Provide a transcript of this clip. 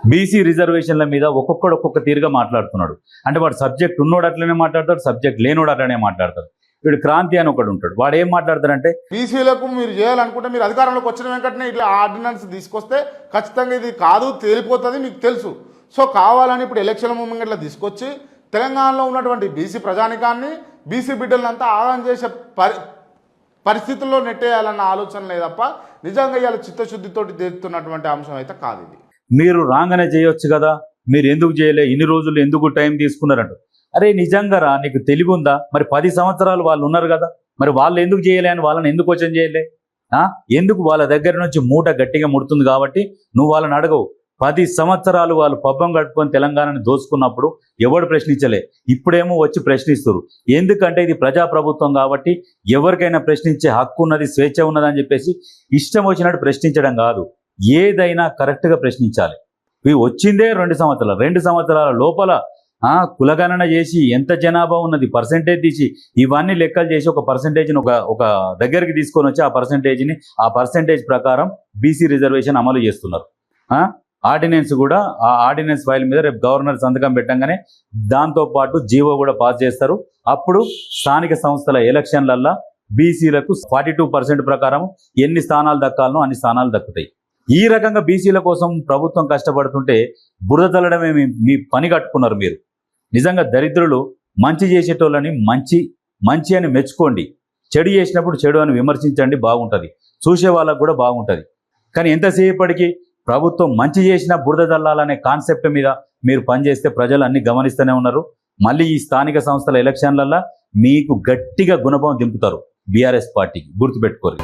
BC రిజర్వేషన్ల మీద ఒక్కొక్కడు ఒక్కొక్క తీరుగా మాట్లాడుతున్నాడు. అంటే వాడు సబ్జెక్ట్ ఉన్నోడు అట్లనే మాట్లాడతాడు సబ్జెక్ట్ లేనోడు అట్లనే మాట్లాడతాడు. వీడు క్రాంతి అని ఒకడు ఉంటాడు. వాడు ఏం మాట్లాడతాడంటే బీసీలకు మీరు చేయాలనుకుంటే మీరు అధికారంలోకి వచ్చిన వెంటనే ఇట్లా ఆర్డినెన్స్ తీసుకొస్తే ఖచ్చితంగా ఇది కాదు తేలిపోతుంది మీకు తెలుసు. సో కావాలని ఇప్పుడు ఎలక్షన్ మూమెంట్ ఇట్లా తీసుకొచ్చి తెలంగాణలో ఉన్నటువంటి బీసీ ప్రజానికాన్ని బీసీ బిడ్డలంతా ఆదాయం చేసే పరి పరిస్థితుల్లో నెట్టేయాలన్న ఆలోచన లేదప్ప నిజంగా ఇవాళ చిత్తశుద్ధితోటి తెస్తున్నటువంటి అంశం అయితే కాదు ఇది. మీరు రాగానే చేయొచ్చు కదా? మీరు ఎందుకు చేయలే? ఇన్ని రోజులు ఎందుకు టైం తీసుకున్నారంట. అరే నిజంగా రా నీకు తెలివి ఉందా? మరి పది సంవత్సరాలు వాళ్ళు ఉన్నారు కదా? మరి వాళ్ళు ఎందుకు చేయలే అని వాళ్ళని ఎందుకు క్వశ్చన్ చేయలే? ఎందుకు వాళ్ళ దగ్గర నుంచి మూట గట్టిగా ముడుతుంది కాబట్టి నువ్వు వాళ్ళని అడగవు. పది సంవత్సరాలు వాళ్ళు పబ్బం కట్టుకొని తెలంగాణని దోసుకున్నప్పుడు ఎవడు ప్రశ్నించలే? ఇప్పుడేమో వచ్చి ప్రశ్నిస్తారు ఎందుకంటే ఇది ప్రజాప్రభుత్వం కాబట్టి ఎవరికైనా ప్రశ్నించే హక్కు ఉన్నది స్వేచ్ఛ ఉన్నదని చెప్పేసి ఇష్టం వచ్చినట్టు ప్రశ్నించడం కాదు. ఏదైనా కరెక్ట్గా ప్రశ్నించాలి. ఇవి వచ్చిందే రెండు సంవత్సరాలు. రెండు సంవత్సరాల లోపల కులగణన చేసి ఎంత జనాభా ఉన్నది పర్సంటేజ్ తీసి ఇవన్నీ లెక్కలు చేసి ఒక పర్సంటేజ్ని ఒక ఒక దగ్గరికి తీసుకొని వచ్చి ఆ పర్సంటేజ్ని ఆ పర్సంటేజ్ ప్రకారం బీసీ రిజర్వేషన్ అమలు చేస్తున్నారు. ఆర్డినెన్స్ కూడా ఆ ఆర్డినెన్స్ ఫైల్ మీద రేపు గవర్నర్ సంతకం పెట్టంగానే దాంతో పాటు జీవో కూడా పాస్ చేస్తారు. అప్పుడు స్థానిక సంస్థల ఎలక్షన్లల్లో బీసీలకు ఫార్టీ టూ పర్సెంట్ ప్రకారం ఎన్ని స్థానాలు దక్కాలనో అన్ని స్థానాలు దక్కుతాయి. ఈ రకంగా బీసీల కోసం ప్రభుత్వం కష్టపడుతుంటే బురద తల్లడమే మీ పని కట్టుకున్నారు మీరు. నిజంగా దరిద్రులు మంచి చేసేటోళ్ళని మంచి మంచి అని మెచ్చుకోండి. చెడు చేసినప్పుడు చెడు అని విమర్శించండి బాగుంటుంది. చూసే వాళ్ళకు కూడా బాగుంటుంది. కానీ ఎంతసేపటికి ప్రభుత్వం మంచి చేసిన బురద చల్లాలనే కాన్సెప్ట్ మీద మీరు పనిచేస్తే ప్రజలు అన్ని గమనిస్తూనే ఉన్నారు. మళ్ళీ ఈ స్థానిక సంస్థల ఎలక్షన్లల్లో మీకు గట్టిగా గుణభం దింపుతారు బీఆర్ఎస్ పార్టీకి. గుర్తుపెట్టుకోరు.